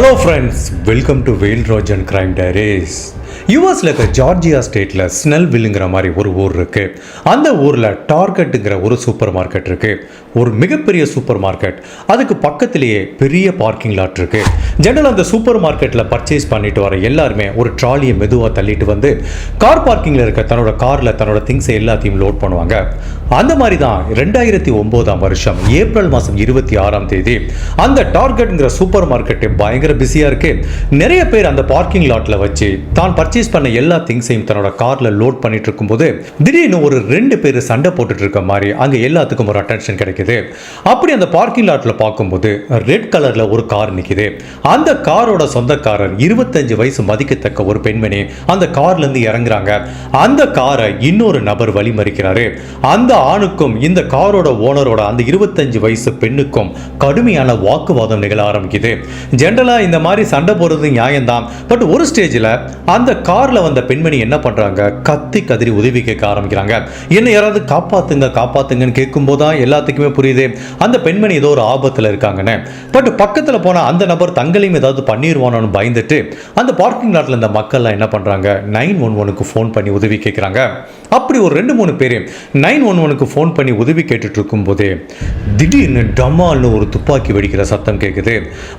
Hello friends, welcome to Vail Trojan Crime Diaries. யூஎஸ்ல இருக்க Georgia ஸ்டேட்ல ஸ்னெல் வில்லுங்கிற மாதிரி ஒரு ஊர் இருக்கு அந்த ஊர்ல டார்கெட்டுங்கிற ஒரு சூப்பர் மார்க்கெட் இருக்கு ஒரு மிகப்பெரிய சூப்பர் மார்க்கெட் அதுக்கு பக்கத்திலேயே பெரிய பார்க்கிங் லாட் இருக்கு ஜெனரல் அந்த சூப்பர் மார்க்கெட்ல பர்ச்சேஸ் பண்ணிட்டு வர எல்லாருமே ஒரு ட்ராலியை மெதுவாக தள்ளிட்டு வந்து கார் பார்க்கிங்ல இருக்க தன்னோட கார்ல தன்னோட திங்ஸை எல்லாத்தையும் லோட் பண்ணுவாங்க அந்த மாதிரி தான் ரெண்டாயிரத்தி ஒன்பதாம் வருஷம் ஏப்ரல் மாசம் இருபத்தி ஆறாம் தேதி அந்த டார்கெட்டுங்கிற சூப்பர் மார்க்கெட்டு பயங்கர பிஸியா இருக்கு நிறைய பேர் அந்த பார்க்கிங் லாட்ல வச்சு தான் பர்ச்சேஸ் பண்ண எல்லா திங்ஸையும் தன்னோட கார்ல லோட் பண்ணிட்டு இருக்கும்போது திடீர்னு ஒரு ரெண்டு பேர் சண்டை போட்டுட்டு இருக்க மாதிரி அங்கே எல்லாத்துக்கும் ஒரு அட்டென்ஷன் கிடைக்குது அப்படி அந்த பார்க்கிங் லாட்டில் பார்க்கும்போது ரெட் கலர்ல ஒரு கார் நிக்குது அந்த காரோட சொந்தக்காரர் இருபத்தஞ்சு வயசு மதிக்கத்தக்க ஒரு பெண்மணி அந்த கார்ல இருந்து இறங்குறாங்க அந்த காரை இன்னொரு நபர் வழி மறிக்கிறாரு அந்த ஆணுக்கும் இந்த காரோட ஓனரோட அந்த இருபத்தஞ்சு வயசு பெண்ணுக்கும் கடுமையான வாக்குவாதம் நிகழ ஆரம்பிக்குது ஜென்ரலா இந்த மாதிரி சண்டை போடுறது நியாயம்தான் பட் ஒரு ஸ்டேஜ்ல அந்த அந்த காரில் வந்த பெண்மணி என்ன பண்ணுறாங்க கத்தி கதிரி உதவி கேட்க ஆரம்பிக்கிறாங்க என்ன யாராவது காப்பாற்றுங்க காப்பாற்றுங்கன்னு கேட்கும்போது தான் எல்லாத்துக்குமே புரியுது அந்த பெண்மணி ஏதோ ஒரு ஆபத்தில் இருக்காங்கன்னு பட் பக்கத்தில் போனால் அந்த நபர் தங்களையும் ஏதாவது பண்ணிடுவானு பயந்துட்டு அந்த பார்க்கிங் லாட்டில் இந்த மக்கள்லாம் என்ன பண்ணுறாங்க நைன் ஒன் ஒனுக்கு ஃபோன் பண்ணி உதவி கேட்குறாங்க அப்படி ஒரு ரெண்டு மூணு பேர் நைன் ஒன் ஒனுக்கு ஃபோன் பண்ணி உதவி கேட்டுட்டு இருக்கும்போது திடீர்னு டமால்னு ஒரு துப்பாக்கி வெடிக்கிற சத்தம் கேட்குது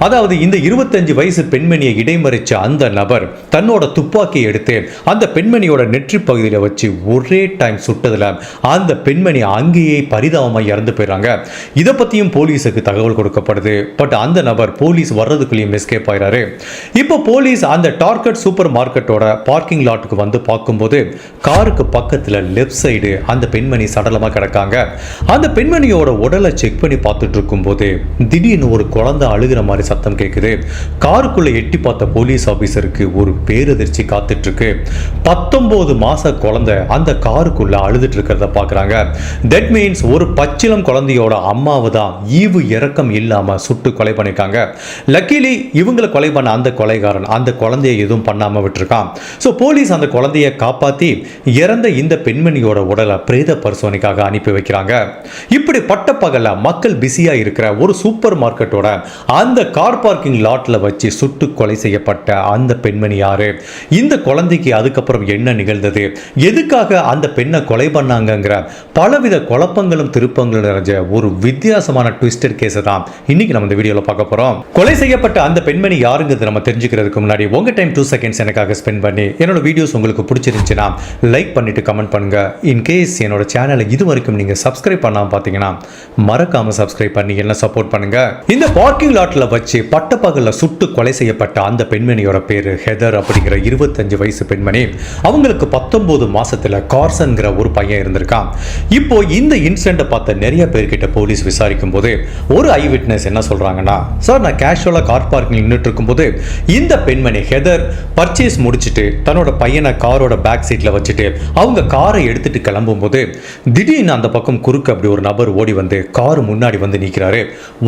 அதாவது இந்த இருபத்தஞ்சு வயசு பெண்மணியை இடைமறிச்ச அந்த நபர் தன்னோட துப்பாக்கி துப்பாக்கி எடுத்து அந்த பெண்மணியோட நெற்றி பகுதியில் வச்சு ஒரே டைம் சுட்டதில் அந்த பெண்மணி அங்கேயே பரிதாபமாக இறந்து போயிடுறாங்க இதை பற்றியும் போலீஸுக்கு தகவல் கொடுக்கப்படுது பட் அந்த நபர் போலீஸ் வர்றதுக்குள்ளேயும் எஸ்கேப் ஆகிறாரு இப்போ போலீஸ் அந்த டார்கெட் சூப்பர் மார்க்கெட்டோட பார்க்கிங் லாட்டுக்கு வந்து பார்க்கும்போது காருக்கு பக்கத்தில் லெஃப்ட் சைடு அந்த பெண்மணி சடலமாக கிடக்காங்க அந்த பெண்மணியோட உடலை செக் பண்ணி பார்த்துட்டு இருக்கும்போது திடீர்னு ஒரு குழந்தை அழுகிற மாதிரி சத்தம் கேட்குது காருக்குள்ளே எட்டி பார்த்த போலீஸ் ஆஃபீஸருக்கு ஒரு பேரதிர்ச்சி காத்துட்ருக்கு பத்தொம்போது மாத குழந்தை அந்த காருக்குள்ளே அழுதுட்டு இருக்கிறத பார்க்குறாங்க தட் மீன்ஸ் ஒரு பச்சிலம் குழந்தையோட அம்மாவை தான் ஈவு இறக்கம் இல்லாமல் சுட்டு கொலை பண்ணியிருக்காங்க லக்கிலி இவங்களை கொலை பண்ண அந்த கொலைகாரன் அந்த குழந்தைய எதுவும் பண்ணாமல் விட்டுருக்கான் ஸோ போலீஸ் அந்த குழந்தையை காப்பாற்றி இறந்த இந்த பெண்மணியோட உடலை பிரேத பரிசோதனைக்காக அனுப்பி வைக்கிறாங்க இப்படி பட்ட பகல மக்கள் பிஸியாக இருக்கிற ஒரு சூப்பர் மார்க்கெட்டோட அந்த கார் பார்க்கிங் லாட்டில் வச்சு சுட்டு கொலை செய்யப்பட்ட அந்த பெண்மணி யாரு இந்த குழந்தைக்கு அதுக்கப்புறம் என்ன நிகழ்ந்தது எதுக்காக அந்த பெண்ணை கொலை பண்ணாங்கங்கிற பலவித குழப்பங்களும் திருப்பங்களும் நிறைஞ்ச ஒரு வித்தியாசமான ட்விஸ்டட் கேஸை தான் இன்னைக்கு நம்ம இந்த வீடியோவில் பார்க்க போகிறோம் கொலை செய்யப்பட்ட அந்த பெண்மணி யாருங்கிறது நம்ம தெரிஞ்சுக்கிறதுக்கு முன்னாடி உங்கள் டைம் டூ செகண்ட்ஸ் எனக்காக ஸ்பெண்ட் பண்ணி என்னோட வீடியோஸ் உங்களுக்கு பிடிச்சிருந்துச்சுன்னா லைக் பண்ணிட்டு கமெண்ட் பண்ணுங்க இன்கேஸ் என்னோட சேனலை இது வரைக்கும் நீங்கள் சப்ஸ்கிரைப் பண்ணாமல் பார்த்தீங்கன்னா மறக்காமல் சப்ஸ்கிரைப் பண்ணி என்ன சப்போர்ட் பண்ணுங்க இந்த பார்க்கிங் லாட்டில் வச்சு பட்டப்பகலில் சுட்டு கொலை செய்யப்பட்ட அந்த பெண்மணியோட பேர் ஹெதர் அப்படிங்கிற இருபது இருபத்தஞ்சு வயசு பெண்மணி அவங்களுக்கு பத்தொன்பது மாசத்துல கார்சன்கிற ஒரு பையன் இருந்திருக்கான் இப்போ இந்த இன்சிடென்ட்டை பார்த்த நிறைய பேர்கிட்ட போலீஸ் விசாரிக்கும் போது ஒரு ஐ விட்னஸ் என்ன சொல்றாங்கன்னா சார் நான் கேஷுவலா கார் பார்க்கிங் நின்றுட்டு இருக்கும்போது இந்த பெண்மணி ஹெதர் பர்ச்சேஸ் முடிச்சுட்டு தன்னோட பையனை காரோட பேக் சீட்ல வச்சுட்டு அவங்க காரை எடுத்துட்டு கிளம்பும் போது திடீர்னு அந்த பக்கம் குறுக்கு அப்படி ஒரு நபர் ஓடி வந்து கார் முன்னாடி வந்து நிற்கிறாரு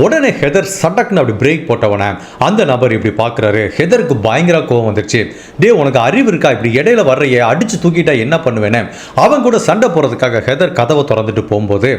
உடனே ஹெதர் சடக்குன்னு அப்படி பிரேக் போட்டவன அந்த நபர் இப்படி பார்க்குறாரு ஹெதருக்கு பயங்கர கோவம் வந்துருச்சு டே உனக்கு உனக்கு அறிவு இருக்கா இப்படி இடையில வர்றைய அடிச்சு தூக்கிட்டா என்ன பண்ணுவேன்னு அவன் கூட சண்டை போறதுக்காக ஹெதர் கதவை திறந்துட்டு போகும்போது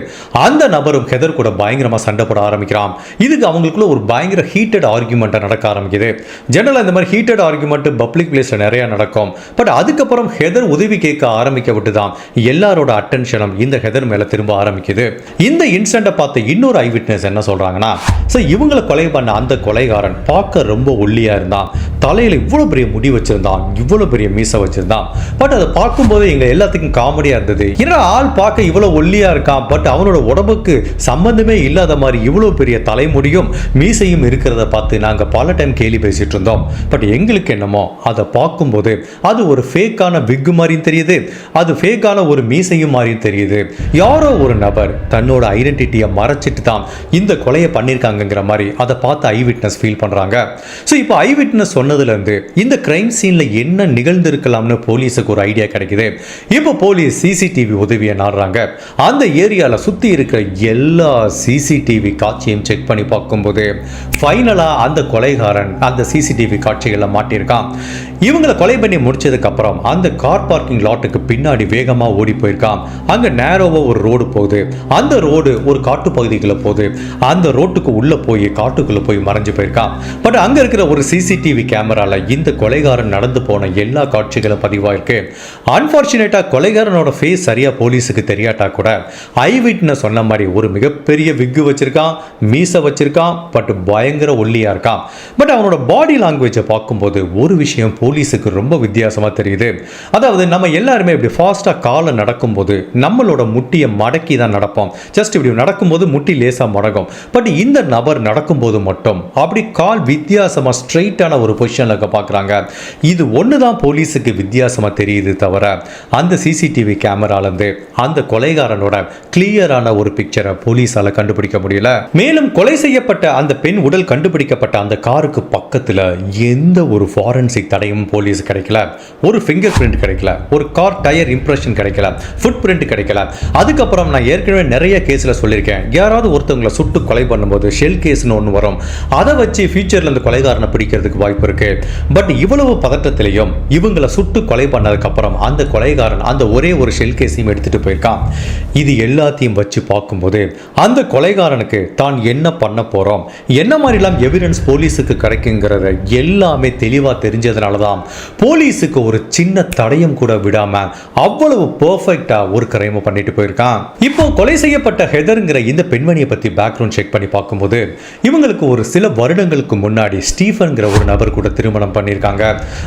அந்த நபரும் ஹெதர் கூட பயங்கரமா சண்டை போட ஆரம்பிக்கிறான் இதுக்கு அவங்களுக்குள்ள ஒரு பயங்கர ஹீட்டட் ஆர்குமெண்ட்டாக நடக்க ஆரம்பிக்குது ஜெனரலாக இந்த மாதிரி ஹீட்டட் ஆர்குமெண்ட் பப்ளிக் பிளேஸ்ல நிறைய நடக்கும் பட் அதுக்கப்புறம் ஹெதர் உதவி கேட்க ஆரம்பிக்க விட்டு தான் எல்லாரோட அட்டென்ஷனும் இந்த ஹெதர் மேல திரும்ப ஆரம்பிக்குது இந்த இன்சிடெண்ட்டை பார்த்த இன்னொரு ஐ விட்னஸ் என்ன சொல்றாங்கன்னா ஸோ இவங்களை கொலை பண்ண அந்த கொலைகாரன் பார்க்க ரொம்ப ஒல்லியா இருந்தான் தலையில் இவ்வளோ பெரிய முடி வச்சிருந்தான் இவ்வளோ பெரிய மீசை வச்சிருந்தான் பட் அதை பார்க்கும்போது எங்கள் எல்லாத்துக்கும் காமெடியாக இருந்தது ஏன்னா ஆள் பார்க்க இவ்வளோ ஒல்லியாக இருக்கான் பட் அவனோட உடம்புக்கு சம்பந்தமே இல்லாத மாதிரி இவ்வளோ பெரிய தலைமுடியும் மீசையும் இருக்கிறத பார்த்து நாங்கள் பல டைம் கேலி பேசிட்டு இருந்தோம் பட் எங்களுக்கு என்னமோ அதை பார்க்கும்போது அது ஒரு ஃபேக்கான விக்கு மாதிரியும் தெரியுது அது ஃபேக்கான ஒரு மீசையும் மாதிரியும் தெரியுது யாரோ ஒரு நபர் தன்னோட ஐடென்டிட்டியை மறைச்சிட்டு தான் இந்த கொலையை பண்ணியிருக்காங்கங்கிற மாதிரி அதை பார்த்து ஐ விட்னஸ் ஃபீல் பண்ணுறாங்க ஸோ இப்போ ஐ விட்னஸ் சொன்னதுலேருந்து இந்த கிரைம் சீனில் என்ன நிகழ்ந்திருக்கலாம்னு போலீஸுக்கு ஒரு ஐடியா கிடைக்குது இப்போ போலீஸ் சிசிடிவி உதவியை நாடுறாங்க அந்த ஏரியாவில் சுற்றி இருக்கிற எல்லா சிசிடிவி காட்சியும் செக் பண்ணி பார்க்கும்போது ஃபைனலாக அந்த கொலைகாரன் அந்த சிசிடிவி காட்சிகளில் மாட்டியிருக்கான் இவங்களை கொலை பண்ணி முடிச்சதுக்கப்புறம் அந்த கார் பார்க்கிங் லாட்டுக்கு பின்னாடி வேகமாக ஓடி போயிருக்கான் அங்கே நேரோவாக ஒரு ரோடு போகுது அந்த ரோடு ஒரு காட்டு பகுதிகளில் போகுது அந்த ரோட்டுக்கு உள்ளே போய் காட்டுக்குள்ளே போய் மறைஞ்சு போயிருக்கான் பட் அங்கே இருக்கிற ஒரு சிசிடிவி கேமராவில் இந்த கொலைகாரன் நடந்து போ போன எல்லா காட்சிகளும் பதிவாயிருக்கு அன்பார்ச்சுனேட்டாக கொலைகாரனோட ஃபேஸ் சரியாக போலீஸுக்கு தெரியாட்டா கூட ஐ விட்னஸ் சொன்ன மாதிரி ஒரு மிகப்பெரிய விக்கு வச்சுருக்கான் மீசை வச்சுருக்கான் பட் பயங்கர ஒல்லியாக இருக்கான் பட் அவனோட பாடி லாங்குவேஜை பார்க்கும்போது ஒரு விஷயம் போலீஸுக்கு ரொம்ப வித்தியாசமாக தெரியுது அதாவது நம்ம எல்லாருமே இப்படி ஃபாஸ்ட்டாக காலை நடக்கும்போது நம்மளோட முட்டியை மடக்கி தான் நடப்போம் ஜஸ்ட் இப்படி நடக்கும்போது முட்டி லேசாக மடங்கும் பட் இந்த நபர் நடக்கும்போது மட்டும் அப்படி கால் வித்தியாசமாக ஸ்ட்ரைட்டான ஒரு பொசிஷனில் பார்க்குறாங்க இது ஒன்று தான் போலீஸுக்கு வித்தியாசமாக தெரியுது தவிர அந்த சிசிடிவி கேமராலேருந்து அந்த கொலைகாரனோட கிளியரான ஒரு பிக்சரை போலீஸால் கண்டுபிடிக்க முடியல மேலும் கொலை செய்யப்பட்ட அந்த பெண் உடல் கண்டுபிடிக்கப்பட்ட அந்த காருக்கு பக்கத்தில் எந்த ஒரு ஃபாரன்சிக் தடையும் போலீஸ் கிடைக்கல ஒரு ஃபிங்கர் பிரிண்ட் கிடைக்கல ஒரு கார் டயர் இம்ப்ரெஷன் கிடைக்கல ஃபுட் பிரிண்ட் கிடைக்கல அதுக்கப்புறம் நான் ஏற்கனவே நிறைய கேஸில் சொல்லியிருக்கேன் யாராவது ஒருத்தவங்களை சுட்டு கொலை பண்ணும்போது ஷெல் கேஸ்னு ஒன்று வரும் அதை வச்சு ஃபியூச்சரில் அந்த கொலைகாரனை பிடிக்கிறதுக்கு வாய்ப்பு இருக்குது பட் இவ்வளவு பதட்டத்தில் ஷெல்கேஸையும் இவங்களை சுட்டு கொலை பண்ணதுக்கப்புறம் அந்த கொலைகாரன் அந்த ஒரே ஒரு ஷெல்கேஸையும் எடுத்துகிட்டு போயிருக்கான் இது எல்லாத்தையும் வச்சு பார்க்கும்போது அந்த கொலைகாரனுக்கு தான் என்ன பண்ண போகிறோம் என்ன மாதிரிலாம் எவிடன்ஸ் போலீஸுக்கு கிடைக்குங்கிறத எல்லாமே தெளிவாக தெரிஞ்சதுனால தான் போலீஸுக்கு ஒரு சின்ன தடையும் கூட விடாமல் அவ்வளவு பர்ஃபெக்டாக ஒரு கிரைமை பண்ணிட்டு போயிருக்கான் இப்போ கொலை செய்யப்பட்ட ஹெதருங்கிற இந்த பெண்மணியை பற்றி பேக்ரவுண்ட் செக் பண்ணி பார்க்கும்போது இவங்களுக்கு ஒரு சில வருடங்களுக்கு முன்னாடி ஸ்டீஃபன்கிற ஒரு நபர் கூட திருமணம் பண்ணியிருக்காங்க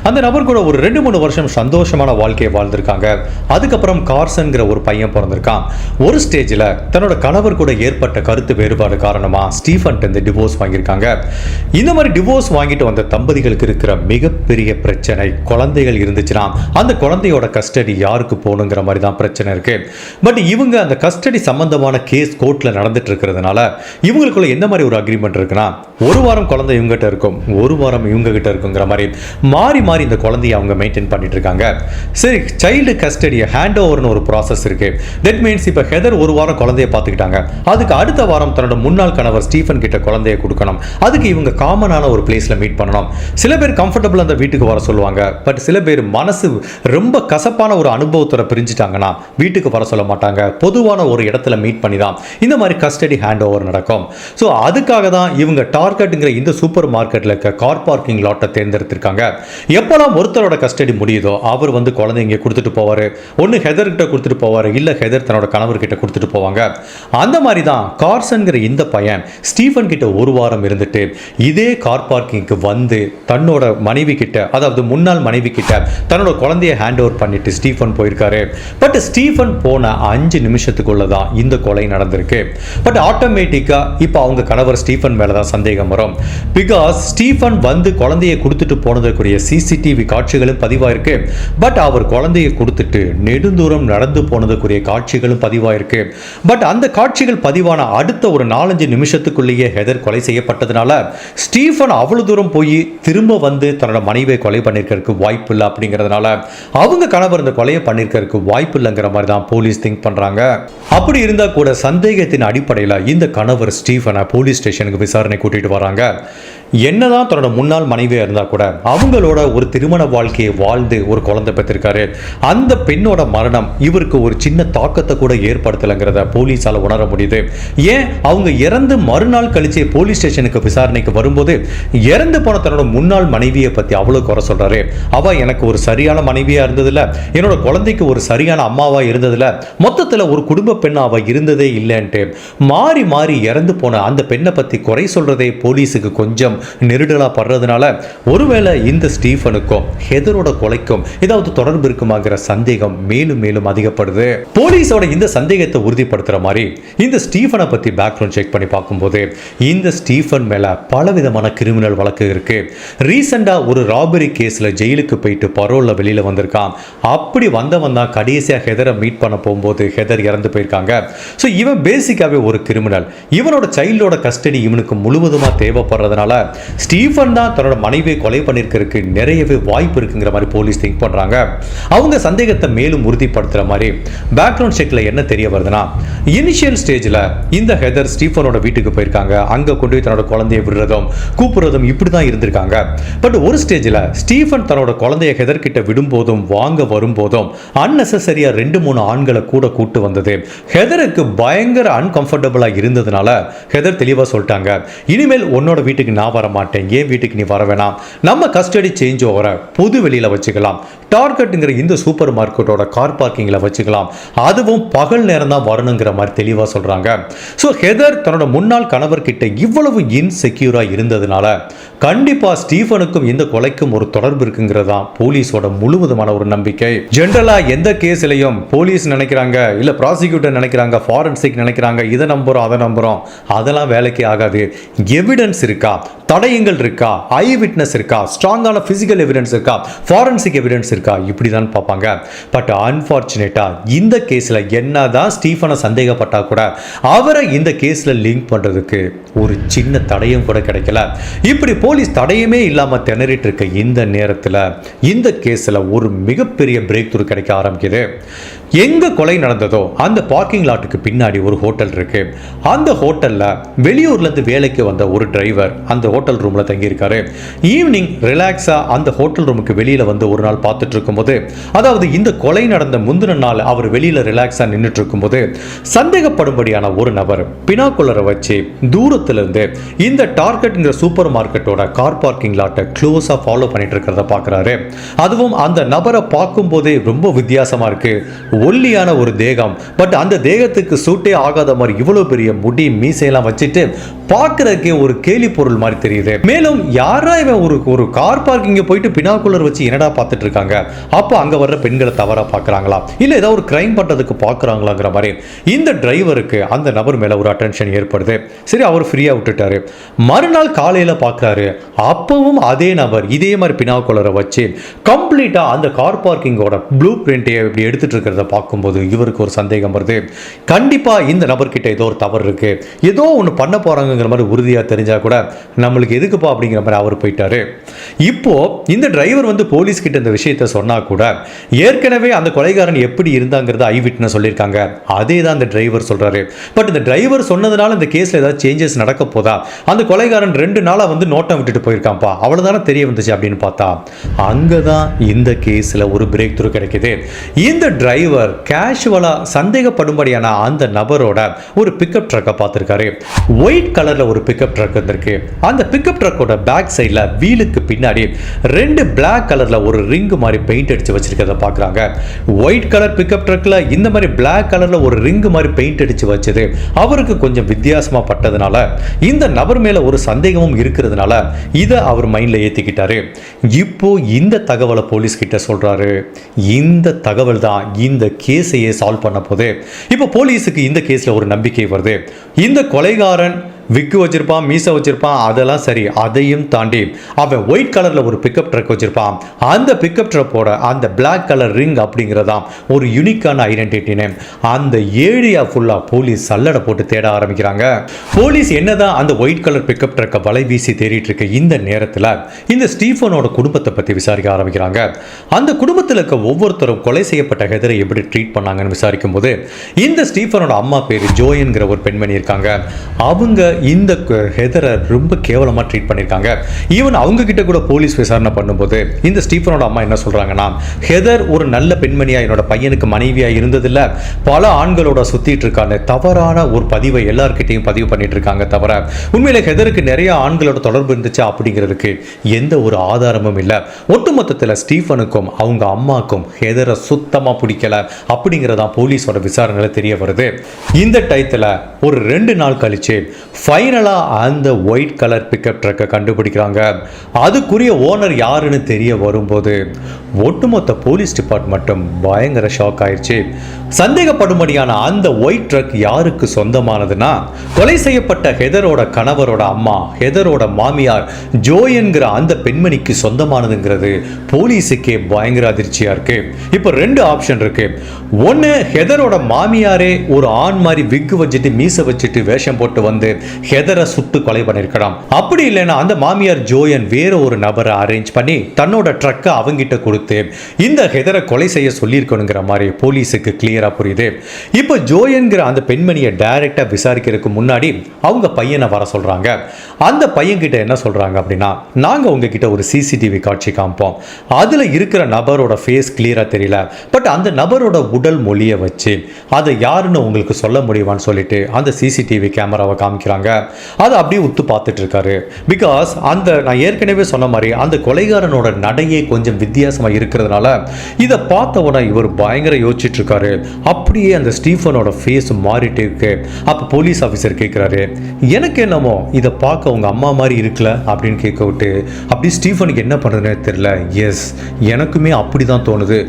அந்த நபர் அவர் கூட ஒரு ரெண்டு மூணு வருஷம் சந்தோஷமான வாழ்க்கையை வாழ்ந்திருக்காங்க அதுக்கப்புறம் கார்சன்கிற ஒரு பையன் பிறந்திருக்கான் ஒரு ஸ்டேஜில் தன்னோட கணவர் கூட ஏற்பட்ட கருத்து வேறுபாடு காரணமாக ஸ்டீஃபன் வந்து டிவோர்ஸ் வாங்கியிருக்காங்க இந்த மாதிரி டிவோர்ஸ் வாங்கிட்டு வந்த தம்பதிகளுக்கு இருக்கிற மிகப்பெரிய பிரச்சனை குழந்தைகள் இருந்துச்சுன்னா அந்த குழந்தையோட கஸ்டடி யாருக்கு போகணுங்கிற மாதிரி தான் பிரச்சனை இருக்குது பட் இவங்க அந்த கஸ்டடி சம்பந்தமான கேஸ் கோர்ட்டில் நடந்துட்டு இருக்கிறதுனால இவங்களுக்குள்ள எந்த மாதிரி ஒரு அக்ரிமெண்ட் இருக்குன்னா ஒரு வாரம் குழந்தை இவங்ககிட்ட இருக்கும் ஒரு வாரம் இவங்ககிட்ட இருக்குங்கிற மாதிரி மாறி மாறி இந்த குழந்தைய அவங்க மெயின்டைன் பண்ணிட்டு இருக்காங்க சரி சைல்டு கஸ்டடியை ஹேண்ட் ஓவர்னு ஒரு ப்ராசஸ் இருக்கு தட் மீன்ஸ் இப்போ ஹெதர் ஒரு வாரம் குழந்தைய பார்த்துக்கிட்டாங்க அதுக்கு அடுத்த வாரம் தன்னோட முன்னாள் கணவர் ஸ்டீஃபன் கிட்ட குழந்தைய கொடுக்கணும் அதுக்கு இவங்க காமனான ஒரு பிளேஸில் மீட் பண்ணணும் சில பேர் கம்ஃபர்டபுள் அந்த வீட்டுக்கு வர சொல்லுவாங்க பட் சில பேர் மனசு ரொம்ப கசப்பான ஒரு அனுபவத்தோட பிரிஞ்சுட்டாங்கன்னா வீட்டுக்கு வர சொல்ல மாட்டாங்க பொதுவான ஒரு இடத்துல மீட் பண்ணி தான் இந்த மாதிரி கஸ்டடி ஹேண்ட் ஓவர் நடக்கும் ஸோ அதுக்காக தான் இவங்க டார்கெட்டுங்கிற இந்த சூப்பர் மார்க்கெட்டில் இருக்க கார் பார்க்கிங் லாட்டை தேர்ந்தெடுத்திருக்காங்க எப்போலாம் ஒருத்தரோட கஸ்டடி முடியுதோ அவர் வந்து குழந்தைங்க கொடுத்துட்டு போவார் ஒன்று ஹெதர்கிட்ட கொடுத்துட்டு போவார் இல்லை ஹெதர் தன்னோட கணவர்கிட்ட கொடுத்துட்டு போவாங்க அந்த மாதிரி தான் கார்சன்கிற இந்த பையன் ஸ்டீஃபன் கிட்ட ஒரு வாரம் இருந்துட்டு இதே கார் பார்க்கிங்க்கு வந்து தன்னோட மனைவி கிட்ட அதாவது முன்னாள் மனைவி கிட்ட தன்னோட குழந்தைய ஹேண்ட் ஓவர் பண்ணிட்டு ஸ்டீஃபன் போயிருக்காரு பட் ஸ்டீஃபன் போன அஞ்சு நிமிஷத்துக்குள்ள தான் இந்த கொலை நடந்திருக்கு பட் ஆட்டோமேட்டிக்காக இப்போ அவங்க கணவர் ஸ்டீஃபன் மேலே தான் சந்தேகம் வரும் பிகாஸ் ஸ்டீஃபன் வந்து குழந்தைய கொடுத்துட்டு போனதற்குரிய சிசிடிவி காட்சிகளும் பதிவாயிருக்கு பட் அவர் குழந்தையை கொடுத்துட்டு நெடுந்தூரம் நடந்து போனதுக்குரிய காட்சிகளும் பதிவாயிருக்கு பட் அந்த காட்சிகள் பதிவான அடுத்த ஒரு நாலஞ்சு நிமிஷத்துக்குள்ளேயே ஹெதர் கொலை செய்யப்பட்டதுனால ஸ்டீஃபன் அவ்வளோ தூரம் போய் திரும்ப வந்து தன்னோட மனைவியை கொலை பண்ணியிருக்கிறதுக்கு வாய்ப்பு இல்லை அப்படிங்கிறதுனால அவங்க கணவர் இந்த கொலையை பண்ணியிருக்கிறதுக்கு வாய்ப்பு இல்லைங்கிற மாதிரி தான் போலீஸ் திங்க் பண்ணுறாங்க அப்படி இருந்தால் கூட சந்தேகத்தின் அடிப்படையில் இந்த கணவர் ஸ்டீஃபனை போலீஸ் ஸ்டேஷனுக்கு விசாரணை கூட்டிகிட்டு வராங்க என்னதான் தன்னோட முன்னாள் மனைவியாக இருந்தால் கூட அவங்களோட ஒரு திரு திருமண வாழ்க்கையை வாழ்ந்து ஒரு குழந்தை பெற்றிருக்காரு அந்த பெண்ணோட மரணம் இவருக்கு ஒரு சின்ன தாக்கத்தை கூட ஏற்படுத்தலைங்கிறத போலீஸால் உணர முடியுது ஏன் அவங்க இறந்து மறுநாள் கழிச்சு போலீஸ் ஸ்டேஷனுக்கு விசாரணைக்கு வரும்போது இறந்து போன தன்னோட முன்னாள் மனைவியை பற்றி அவ்வளோ குறை சொல்கிறாரு அவ எனக்கு ஒரு சரியான மனைவியாக இருந்ததில்ல என்னோட குழந்தைக்கு ஒரு சரியான அம்மாவாக இருந்ததில்ல மொத்தத்தில் ஒரு குடும்ப பெண் அவள் இருந்ததே இல்லைன்ட்டு மாறி மாறி இறந்து போன அந்த பெண்ணை பற்றி குறை சொல்கிறதே போலீஸுக்கு கொஞ்சம் நெருடலாக படுறதுனால ஒருவேளை இந்த ஸ்டீஃபனுக்கும் கொலைக்கும் ஹெதரோட கொலைக்கும் ஏதாவது தொடர்பு இருக்குமாங்கிற சந்தேகம் மேலும் மேலும் அதிகப்படுது போலீஸோட இந்த சந்தேகத்தை உறுதிப்படுத்துற மாதிரி இந்த ஸ்டீஃபனை பத்தி பேக்ரவுண்ட் செக் பண்ணி பார்க்கும்போது இந்த ஸ்டீஃபன் மேல பலவிதமான கிரிமினல் வழக்கு இருக்கு ரீசெண்டா ஒரு ராபரி கேஸ்ல ஜெயிலுக்கு போயிட்டு பரோல்ல வெளியில வந்திருக்கான் அப்படி வந்தவன் தான் கடைசியா ஹெதரை மீட் பண்ண போகும்போது ஹெதர் இறந்து போயிருக்காங்க ஸோ இவன் பேசிக்காவே ஒரு கிரிமினல் இவனோட சைல்டோட கஸ்டடி இவனுக்கு முழுவதுமா தேவைப்படுறதுனால ஸ்டீஃபன் தான் தன்னோட மனைவியை கொலை பண்ணியிருக்கிறதுக்கு நிறையவே வாய்ப்பு இருக்குங்கிற மாதிரி போலீஸ் திங்க் பண்ணுறாங்க அவங்க சந்தேகத்தை மேலும் உறுதிப்படுத்துகிற மாதிரி பேக்ரவுண்ட் செக்கில் என்ன தெரிய வருதுன்னா இனிஷியல் ஸ்டேஜில் இந்த ஹெதர் ஸ்டீஃபனோட வீட்டுக்கு போயிருக்காங்க அங்கே கொண்டு போய் தன்னோட குழந்தைய விடுறதும் கூப்பிடுறதும் இப்படி தான் இருந்திருக்காங்க பட் ஒரு ஸ்டேஜில் ஸ்டீஃபன் தன்னோட குழந்தைய ஹெதர் கிட்ட விடும்போதும் வாங்க வரும்போதும் அன்னெசரியாக ரெண்டு மூணு ஆண்களை கூட கூட்டு வந்தது ஹெதருக்கு பயங்கர அன்கம்ஃபர்டபுளாக இருந்ததுனால ஹெதர் தெளிவாக சொல்லிட்டாங்க இனிமேல் உன்னோட வீட்டுக்கு நான் வர மாட்டேன் ஏன் வீட்டுக்கு நீ வர வேணாம் நம்ம கஸ்டடி சேஞ்ச் ஓவர பொது வெளியில் வச்சுக்கலாம் டார்கெட்டுங்கிற இந்த சூப்பர் மார்க்கெட்டோட கார் பார்க்கிங்கில் வச்சுக்கலாம் அதுவும் பகல் நேரம் தான் வரணுங்கிற மாதிரி தெளிவாக சொல்கிறாங்க ஸோ ஹெதர் தன்னோட முன்னாள் கணவர்கிட்ட இவ்வளவு இன்செக்யூராக இருந்ததுனால கண்டிப்பாக ஸ்டீஃபனுக்கும் இந்த கொலைக்கும் ஒரு தொடர்பு இருக்குங்கிறது தான் போலீஸோட முழுவதுமான ஒரு நம்பிக்கை ஜென்ரலாக எந்த கேஸ்லையும் போலீஸ் நினைக்கிறாங்க இல்லை ப்ராசிக்யூட்டர் நினைக்கிறாங்க ஃபாரன்சிக் நினைக்கிறாங்க இதை நம்புகிறோம் அதை நம்புகிறோம் அதெல்லாம் வேலைக்கு ஆகாது எவிடன்ஸ் இருக்கா தடயங்கள் இருக்கா ஐ விட்னஸ் இருக்கா ஸ்ட்ராங்கான ஃபிசிக்கல் எவிடன்ஸ் எவிடன்ஸ் இருக்கா ஃபாரன்சிக் எவிடன்ஸ் இருக்கா இப்படி தான் பார்ப்பாங்க பட் அன்ஃபார்ச்சுனேட்டாக இந்த கேஸில் என்ன தான் ஸ்டீஃபனை சந்தேகப்பட்டால் கூட அவரை இந்த கேஸில் லிங்க் பண்ணுறதுக்கு ஒரு சின்ன தடையும் கூட கிடைக்கல இப்படி போலீஸ் தடையுமே இல்லாமல் திணறிட்டு இருக்க இந்த நேரத்தில் இந்த கேஸில் ஒரு மிகப்பெரிய பிரேக் த்ரூ கிடைக்க ஆரம்பிக்குது எங்கே கொலை நடந்ததோ அந்த பார்க்கிங் லாட்டுக்கு பின்னாடி ஒரு ஹோட்டல் இருக்கு அந்த ஹோட்டலில் வெளியூர்லேருந்து வேலைக்கு வந்த ஒரு டிரைவர் அந்த ஹோட்டல் ரூமில் தங்கியிருக்காரு ஈவினிங் ரிலாக்ஸாக அந்த ஹோட்டல் ரூமுக்கு வெளியில் வந்து ஒரு நாள் பார்த்துட்டு இருக்கும்போது அதாவது இந்த கொலை நடந்த முந்தின நாள் அவர் வெளியில் ரிலாக்ஸாக நின்றுட்டு இருக்கும்போது சந்தேகப்படும்படியான ஒரு நபர் பினாக்குலரை வச்சு தூரத்திலிருந்து இந்த டார்கெட்ங்கிற சூப்பர் மார்க்கெட்டோட கார் பார்க்கிங் லாட்டை க்ளோஸாக ஃபாலோ பண்ணிட்டு இருக்கிறத பார்க்குறாரு அதுவும் அந்த நபரை பார்க்கும்போதே ரொம்ப வித்தியாசமாக இருக்குது ஒல்லியான ஒரு தேகம் பட் அந்த தேகத்துக்கு சூட்டே ஆகாத மாதிரி இவ்வளோ பெரிய முடி மீசையெல்லாம் வச்சுட்டு பார்க்குறதுக்கே ஒரு கேலி பொருள் மாதிரி தெரியுது மேலும் யாரா இவன் ஒரு ஒரு கார் பார்க்கிங்க போயிட்டு பினாக்குலர் வச்சு என்னடா பார்த்துட்டு இருக்காங்க அப்போ அங்கே வர்ற பெண்களை தவறாக பார்க்குறாங்களா இல்லை ஏதோ ஒரு கிரைம் பண்ணுறதுக்கு பார்க்குறாங்களாங்கிற மாதிரி இந்த டிரைவருக்கு அந்த நபர் மேலே ஒரு அட்டென்ஷன் ஏற்படுது சரி அவர் ஃப்ரீயாக விட்டுட்டாரு மறுநாள் காலையில் பார்க்குறாரு அப்பவும் அதே நபர் இதே மாதிரி பினாக்குலரை வச்சு கம்ப்ளீட்டாக அந்த கார் பார்க்கிங்கோட ப்ளூ பிரிண்ட்டை இப்படி எடுத்துகிட்டு இருக்கிறத பார்க்கும்போது இவருக்கு ஒரு சந்தேகம் வருது கண்டிப்பாக இந்த நபர்கிட்ட ஏதோ ஒரு தவறு இருக்குது ஏதோ ஒன்று பண்ண போகிறாங்கங்கிற மாதிரி உறுதியாக தெரிஞ்சால் கூட நம்மளுக்கு எதுக்குப்பா அப்படிங்கிற மாதிரி அவர் போயிட்டார் இப்போது இந்த டிரைவர் வந்து போலீஸ்கிட்ட இந்த விஷயத்தை சொன்னால் கூட ஏற்கனவே அந்த கொலைகாரன் எப்படி இருந்தாங்கிறத ஐ விட்னஸ் சொல்லியிருக்காங்க அதே தான் டிரைவர் சொல்கிறாரு பட் இந்த டிரைவர் சொன்னதுனால இந்த கேஸில் ஏதாவது சேஞ்சஸ் நடக்க போதா அந்த கொலைகாரன் ரெண்டு நாளாக வந்து நோட்டம் விட்டுட்டு போயிருக்கான்ப்பா அவ்வளோதானே தெரிய வந்துச்சு அப்படின்னு பார்த்தா அங்கே தான் இந்த கேஸில் ஒரு பிரேக் த்ரூ கிடைக்குது இந்த டிரைவர் ஒருவர் கேஷுவலாக சந்தேகப்படும்படியான அந்த நபரோட ஒரு பிக்கப் ட்ரக்கை பார்த்துருக்காரு ஒயிட் கலரில் ஒரு பிக்கப் ட்ரக் இருந்திருக்கு அந்த பிக்கப் ட்ரக்கோட பேக் சைடில் வீலுக்கு பின்னாடி ரெண்டு பிளாக் கலரில் ஒரு ரிங் மாதிரி பெயிண்ட் அடித்து வச்சுருக்கிறத பார்க்குறாங்க ஒயிட் கலர் பிக்கப் ட்ரக்கில் இந்த மாதிரி பிளாக் கலரில் ஒரு ரிங் மாதிரி பெயிண்ட் அடித்து வச்சது அவருக்கு கொஞ்சம் வித்தியாசமாக பட்டதுனால இந்த நபர் மேலே ஒரு சந்தேகமும் இருக்கிறதுனால இதை அவர் மைண்டில் ஏற்றிக்கிட்டாரு இப்போ இந்த தகவலை போலீஸ் கிட்ட சொல்கிறாரு இந்த தகவல் தான் இந்த கேஸையே சால்வ் பண்ண போது இப்போ போலீஸுக்கு இந்த கேஸில் ஒரு நம்பிக்கை வருது இந்த கொலைகாரன் விக்கு வச்சுருப்பான் மீச வச்சுருப்பான் அதெல்லாம் சரி அதையும் தாண்டி அவன் ஒயிட் கலரில் ஒரு பிக்கப் ட்ரக் வச்சுருப்பான் அந்த பிக்கப் ட்ரக்கோட அந்த பிளாக் கலர் ரிங் அப்படிங்கிறதாம் ஒரு யூனிக்கான ஐடென்டிட்டி நேம் அந்த ஏரியா ஃபுல்லாக போலீஸ் சல்லடை போட்டு தேட ஆரம்பிக்கிறாங்க போலீஸ் என்னதான் அந்த ஒயிட் கலர் பிக்கப் ட்ரக்கை வலை வீசி தேடிட்டு இருக்க இந்த நேரத்தில் இந்த ஸ்டீஃபனோட குடும்பத்தை பற்றி விசாரிக்க ஆரம்பிக்கிறாங்க அந்த குடும்பத்தில் இருக்க ஒவ்வொருத்தரும் கொலை செய்யப்பட்ட ஹெதரை எப்படி ட்ரீட் பண்ணாங்கன்னு விசாரிக்கும் போது இந்த ஸ்டீஃபனோட அம்மா பேர் ஜோயன்கிற ஒரு பெண்மணி இருக்காங்க அவங்க இந்த ஹெதரை ரொம்ப கேவலமாக ட்ரீட் பண்ணியிருக்காங்க ஈவன் அவங்க கிட்ட கூட போலீஸ் விசாரணை பண்ணும்போது இந்த ஸ்டீஃபனோட அம்மா என்ன சொல்கிறாங்கன்னா ஹெதர் ஒரு நல்ல பெண்மணியாக என்னோட பையனுக்கு மனைவியாக இருந்ததில்ல பல ஆண்களோட சுற்றிட்டு இருக்கான்னு தவறான ஒரு பதிவை எல்லார்கிட்டையும் பதிவு பண்ணிட்டு இருக்காங்க தவிர உண்மையில் ஹெதருக்கு நிறைய ஆண்களோட தொடர்பு இருந்துச்சு அப்படிங்கிறதுக்கு எந்த ஒரு ஆதாரமும் இல்லை ஒட்டுமொத்தத்தில் ஸ்டீஃபனுக்கும் அவங்க அம்மாக்கும் ஹெதரை சுத்தமாக பிடிக்கல அப்படிங்கிறதான் போலீஸோட விசாரணையில் தெரிய வருது இந்த டயத்தில் ஒரு ரெண்டு நாள் கழிச்சு ஃபைனலாக அந்த ஒயிட் கலர் பிக்கப் ட்ரக்கை கண்டுபிடிக்கிறாங்க அதுக்குரிய ஓனர் யாருன்னு தெரிய வரும்போது ஒட்டுமொத்த போலீஸ் டிபார்ட்மெண்ட்டும் பயங்கர ஷாக் ஆயிடுச்சு சந்தேகப்படும்படியான அந்த ஒயிட் ட்ரக் யாருக்கு சொந்தமானதுன்னா கொலை செய்யப்பட்ட ஹெதரோட கணவரோட அம்மா ஹெதரோட மாமியார் ஜோய் என்கிற அந்த பெண்மணிக்கு சொந்தமானதுங்கிறது போலீஸுக்கே பயங்கர அதிர்ச்சியா இருக்கு இப்போ ரெண்டு ஆப்ஷன் இருக்கு ஒன்று ஹெதரோட மாமியாரே ஒரு ஆண் மாதிரி விக்கு வச்சுட்டு மீச வச்சுட்டு வேஷம் போட்டு வந்து ஹெதரை சுட்டு கொலை பண்ணிருக்கலாம் அப்படி இல்லைன்னா அந்த மாமியார் ஜோயன் வேற ஒரு நபரை அரேஞ்ச் பண்ணி தன்னோட ட்ரக்கை அவங்கிட்ட கொடுத்து கொடுத்து இந்த ஹெதரை கொலை செய்ய சொல்லியிருக்கணுங்கிற மாதிரி போலீஸுக்கு கிளியராக புரியுது இப்போ ஜோயன்கிற அந்த பெண்மணியை டைரெக்டாக விசாரிக்கிறதுக்கு முன்னாடி அவங்க பையனை வர சொல்கிறாங்க அந்த பையன்கிட்ட என்ன சொல்கிறாங்க அப்படின்னா நாங்கள் உங்ககிட்ட ஒரு சிசிடிவி காட்சி காமிப்போம் அதில் இருக்கிற நபரோட ஃபேஸ் கிளியராக தெரியல பட் அந்த நபரோட உடல் மொழியை வச்சு அதை யாருன்னு உங்களுக்கு சொல்ல முடியுமான்னு சொல்லிட்டு அந்த சிசிடிவி கேமராவை காமிக்கிறாங்க அதை அப்படியே உத்து பார்த்துட்டு இருக்காரு பிகாஸ் அந்த நான் ஏற்கனவே சொன்ன மாதிரி அந்த கொலைகாரனோட நடையே கொஞ்சம் வித்தியாசமாக இருக்கிறதுனால இதை பார்த்த உடனே இவர் பயங்கர யோசிச்சுட்டு இருக்காரு அப்படியே அந்த ஸ்டீஃபனோட ஃபேஸ் மாறிட்டே இருக்கு அப்போ போலீஸ் ஆஃபீஸர் கேட்குறாரு எனக்கு என்னமோ இதை பார்க்க உங்கள் அம்மா மாதிரி இருக்கல அப்படின்னு கேட்க விட்டு அப்படி ஸ்டீஃபனுக்கு என்ன பண்ணுறதுன்னு தெரியல எஸ் எனக்குமே அப்படி தான் தோணுது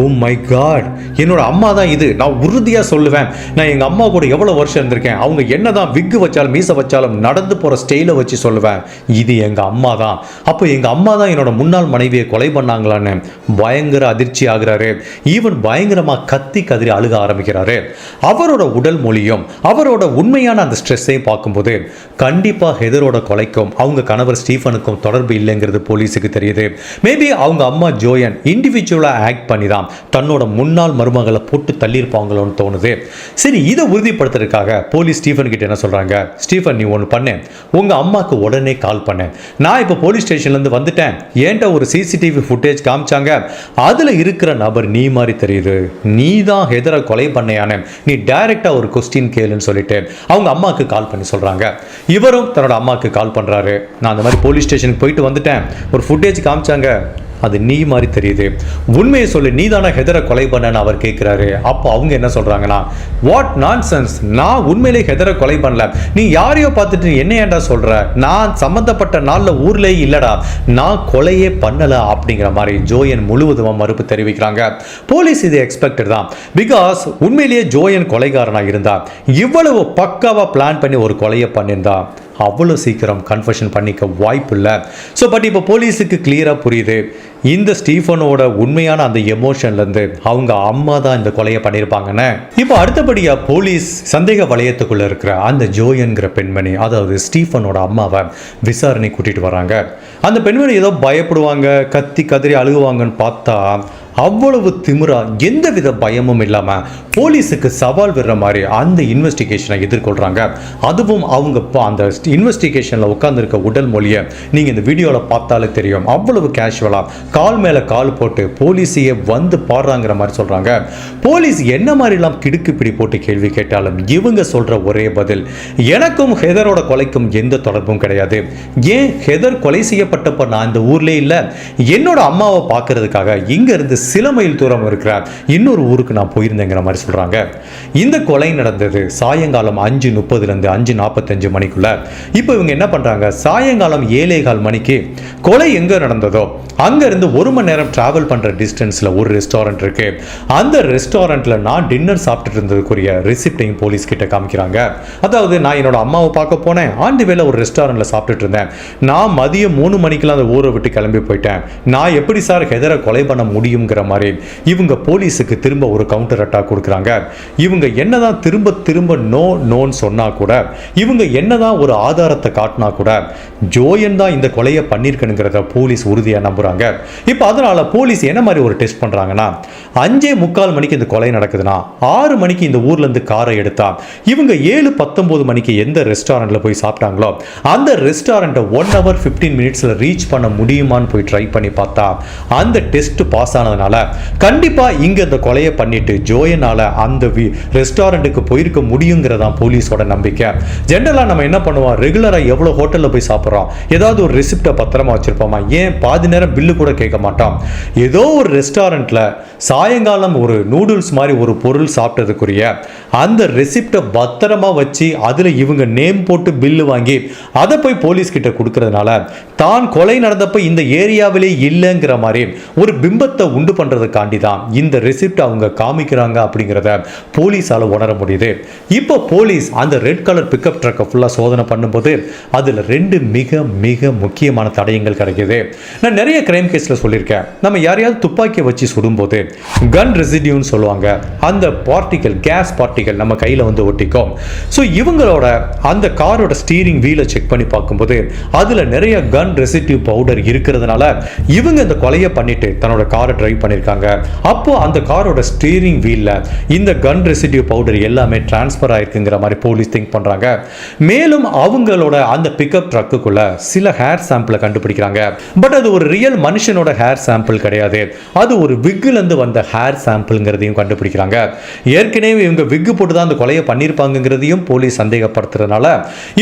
ஓ மை காட் என்னோட அம்மா தான் இது நான் உறுதியாக சொல்லுவேன் நான் எங்கள் அம்மா கூட எவ்வளோ வருஷம் இருந்திருக்கேன் அவங்க என்ன தான் விக்கு வச்சாலும் மீசை வச்சாலும் நடந்து போகிற ஸ்டைலை வச்சு சொல்லுவேன் இது எங்கள் அம்மா தான் அப்போ எங்கள் அம்மா தான் என்னோட முன்னாள் மனைவியை கொலை பண்ணாங்களான்னு பயங்கர அதிர்ச்சி ஆகிறாரு ஈவன் பயங்கரமாக கத்தி கதிரி அழுக ஆரம்பிக்கிறாரு அவரோட உடல் மொழியும் அவரோட உண்மையான அந்த ஸ்ட்ரெஸ்ஸையும் பார்க்கும்போது கண்டிப்பாக ஹெதரோட கொலைக்கும் அவங்க கணவர் ஸ்டீஃபனுக்கும் தொடர்பு இல்லைங்கிறது போலீஸுக்கு தெரியுது மேபி அவங்க அம்மா ஜோயன் இண்டிவிஜுவலாக ஆக்ட் பண்ணி தான் தன்னோட முன்னாள் மருமகளை போட்டு தள்ளியிருப்பாங்களோன்னு தோணுது சரி இதை உறுதிப்படுத்துறதுக்காக போலீஸ் ஸ்டீஃபன் கிட்ட என்ன சொல்கிறாங்க ஸ்டீஃபன் நீ ஒன்று பண்ணேன் உங்கள் அம்மாவுக்கு உடனே கால் பண்ணேன் நான் இப்போ போலீஸ் ஸ்டேஷன்லேருந்து வந்துட்டேன் ஏன்ட்ட ஒரு சிசிடிவி ஃபுட்டேஜ் காமிச்சாங்க அதில் இருக்கிற நபர் நீ மாதிரி தெரியுது நீ தான் ஹெதரை கொலை பண்ணையானே நீ டைரெக்டாக ஒரு கொஸ்டின் கேளுன்னு சொல்லிட்டு அவங்க அம்மாவுக்கு கால் பண்ணி சொல்கிறாங்க இவரும் தன்னோட அம்மாவுக்கு கால் பண்ணுறாரு நான் அந்த மாதிரி போலீஸ் ஸ்டேஷனுக்கு போயிட்டு வந்துட்டேன் ஒரு ஃபுட்டேஜ் காமிச்சாங்க அது நீ மாதிரி தெரியுது உண்மையை சொல்லி நீ தானே ஹெதரை கொலை பண்ணன்னு அவர் கேட்குறாரு அப்போ அவங்க என்ன சொல்கிறாங்கன்னா வாட் நான் சென்ஸ் நான் உண்மையிலே ஹெதரை கொலை பண்ணல நீ யாரையோ பார்த்துட்டு என்ன ஏண்டா சொல்கிற நான் சம்மந்தப்பட்ட நாளில் ஊர்லேயே இல்லைடா நான் கொலையே பண்ணலை அப்படிங்கிற மாதிரி ஜோயன் முழுவதுமாக மறுப்பு தெரிவிக்கிறாங்க போலீஸ் இது எக்ஸ்பெக்டட் தான் பிகாஸ் உண்மையிலேயே ஜோயன் கொலைகாரனாக இருந்தா இவ்வளவு பக்காவாக பிளான் பண்ணி ஒரு கொலையை பண்ணியிருந்தான் அவ்வளோ சீக்கிரம் கன்ஃபர்ஷன் பண்ணிக்க வாய்ப்பு இல்லை ஸோ பட் இப்போ போலீஸுக்கு கிளியராக புரியுது இந்த ஸ்டீஃபனோட உண்மையான அந்த எமோஷன்லேருந்து அவங்க அம்மா தான் இந்த கொலையை பண்ணியிருப்பாங்கன்னு இப்போ அடுத்தபடியாக போலீஸ் சந்தேக வளையத்துக்குள்ளே இருக்கிற அந்த ஜோயன்கிற பெண்மணி அதாவது ஸ்டீஃபனோட அம்மாவை விசாரணை கூட்டிகிட்டு வராங்க அந்த பெண்மணி ஏதோ பயப்படுவாங்க கத்தி கதறி அழுகுவாங்கன்னு பார்த்தா அவ்வளவு திமுறா எந்தவித பயமும் இல்லாமல் போலீஸுக்கு சவால் விடுற மாதிரி அந்த இன்வெஸ்டிகேஷனை எதிர்கொள்கிறாங்க அதுவும் அவங்க அந்த இன்வெஸ்டிகேஷனில் உட்காந்துருக்க உடல் மொழியை நீங்கள் இந்த வீடியோவில் பார்த்தாலே தெரியும் அவ்வளவு கேஷுவலாக கால் மேலே கால் போட்டு போலீஸையே வந்து பாடுறாங்கிற மாதிரி சொல்கிறாங்க போலீஸ் என்ன மாதிரிலாம் கிடுக்கு பிடி போட்டு கேள்வி கேட்டாலும் இவங்க சொல்கிற ஒரே பதில் எனக்கும் ஹெதரோட கொலைக்கும் எந்த தொடர்பும் கிடையாது ஏன் ஹெதர் கொலை செய்யப்பட்டப்ப நான் இந்த ஊர்லேயே இல்லை என்னோட அம்மாவை பார்க்கறதுக்காக இங்கேருந்து சில மைல் தூரம் இருக்கிற இன்னொரு ஊருக்கு நான் போயிருந்தேங்கிற மாதிரி சொல்கிறாங்க இந்த கொலை நடந்தது சாயங்காலம் அஞ்சு முப்பதுலேருந்து அஞ்சு நாற்பத்தஞ்சு மணிக்குள்ள இப்போ இவங்க என்ன பண்ணுறாங்க சாயங்காலம் ஏழே கால் மணிக்கு கொலை எங்கே நடந்ததோ அங்கேருந்து ஒரு மணி நேரம் ட்ராவல் பண்ணுற டிஸ்டன்ஸில் ஒரு ரெஸ்டாரண்ட் இருக்குது அந்த ரெஸ்டாரண்ட்டில் நான் டின்னர் சாப்பிட்டுட்டு இருந்ததுக்குரிய ரிசிப்டையும் போலீஸ் கிட்ட காமிக்கிறாங்க அதாவது நான் என்னோட அம்மாவை பார்க்க போனேன் ஆண்டு வேலை ஒரு ரெஸ்டாரண்ட்டில் சாப்பிட்டுட்டு இருந்தேன் நான் மதியம் மூணு மணிக்கெல்லாம் அந்த ஊரை விட்டு கிளம்பி போயிட்டேன் நான் எப்படி சார் ஹெதரை கொலை பண்ண முடியுங்கிற இருக்கிற மாதிரி இவங்க போலீஸுக்கு திரும்ப ஒரு கவுண்டர் அட்டாக் கொடுக்குறாங்க இவங்க என்னதான் திரும்ப திரும்ப நோ நோன்னு சொன்னால் கூட இவங்க என்னதான் ஒரு ஆதாரத்தை காட்டினா கூட ஜோயன் தான் இந்த கொலையை பண்ணியிருக்கணுங்கிறத போலீஸ் உறுதியாக நம்புகிறாங்க இப்போ அதனால் போலீஸ் என்ன மாதிரி ஒரு டெஸ்ட் பண்ணுறாங்கன்னா அஞ்சே முக்கால் மணிக்கு இந்த கொலை நடக்குதுன்னா ஆறு மணிக்கு இந்த ஊர்லேருந்து காரை எடுத்தா இவங்க ஏழு பத்தொம்போது மணிக்கு எந்த ரெஸ்டாரண்ட்டில் போய் சாப்பிட்டாங்களோ அந்த ரெஸ்டாரண்ட்டை ஒன் ஹவர் ஃபிஃப்டீன் மினிட்ஸில் ரீச் பண்ண முடியுமான்னு போய் ட்ரை பண்ணி பார்த்தா அந்த டெஸ்ட் பாஸ் ஆனதுனால இருக்கிறதுனால கண்டிப்பாக இங்கே இந்த கொலையை பண்ணிட்டு ஜோயனால் அந்த ரெஸ்டாரண்ட்டுக்கு போயிருக்க முடியுங்கிறதான் போலீஸோட நம்பிக்கை ஜென்ரலாக நம்ம என்ன பண்ணுவோம் ரெகுலராக எவ்வளோ ஹோட்டலில் போய் சாப்பிட்றோம் ஏதாவது ஒரு ரெசிப்டை பத்திரமா வச்சுருப்போமா ஏன் பாதி நேரம் பில்லு கூட கேட்க மாட்டோம் ஏதோ ஒரு ரெஸ்டாரண்ட்டில் சாயங்காலம் ஒரு நூடுல்ஸ் மாதிரி ஒரு பொருள் சாப்பிட்டதுக்குரிய அந்த ரெசிப்டை பத்திரமா வச்சு அதில் இவங்க நேம் போட்டு பில்லு வாங்கி அதை போய் போலீஸ் கிட்ட கொடுக்கறதுனால தான் கொலை நடந்தப்ப இந்த ஏரியாவிலே இல்லைங்கிற மாதிரி ஒரு பிம்பத்தை உண்டு பண்ணுறதுக்காண்டி தான் இந்த ரெசிப்ட் அவங்க காமிக்கிறாங்க அப்படிங்கிறத போலீஸால் உணர முடியுது இப்போ போலீஸ் அந்த ரெட் கலர் பிக்கப் ட்ரக்கை ஃபுல்லாக சோதனை பண்ணும்போது அதில் ரெண்டு மிக மிக முக்கியமான தடயங்கள் கிடைக்கிது நான் நிறைய கிரைம் கேஸில் சொல்லியிருக்கேன் நம்ம யாரையாவது துப்பாக்கியை வச்சு சுடும்போது கன் ரெசிடியூன்னு சொல்லுவாங்க அந்த பார்ட்டிகல் கேஸ் பார்ட்டிகல் நம்ம கையில் வந்து ஒட்டிக்கும் ஸோ இவங்களோட அந்த காரோட ஸ்டீரிங் வீலை செக் பண்ணி பார்க்கும்போது அதில் நிறைய கன் ரெசிடியூ பவுடர் இருக்கிறதுனால இவங்க இந்த கொலையை பண்ணிட்டு தன்னோட காரை டிரைவ் ரைட் பண்ணியிருக்காங்க அப்போது அந்த காரோட ஸ்டீரிங் வீலில் இந்த கன் ரெசிடியூ பவுடர் எல்லாமே டிரான்ஸ்ஃபர் ஆயிருக்குங்கிற மாதிரி போலீஸ் திங்க் பண்ணுறாங்க மேலும் அவங்களோட அந்த பிக்கப் ட்ரக்குக்குள்ள சில ஹேர் சாம்பிளை கண்டுபிடிக்கிறாங்க பட் அது ஒரு ரியல் மனுஷனோட ஹேர் சாம்பிள் கிடையாது அது ஒரு விக்கிலேருந்து வந்த ஹேர் சாம்பிள்ங்கிறதையும் கண்டுபிடிக்கிறாங்க ஏற்கனவே இவங்க விக்கு போட்டு தான் அந்த கொலையை பண்ணியிருப்பாங்கிறதையும் போலீஸ் சந்தேகப்படுத்துறதுனால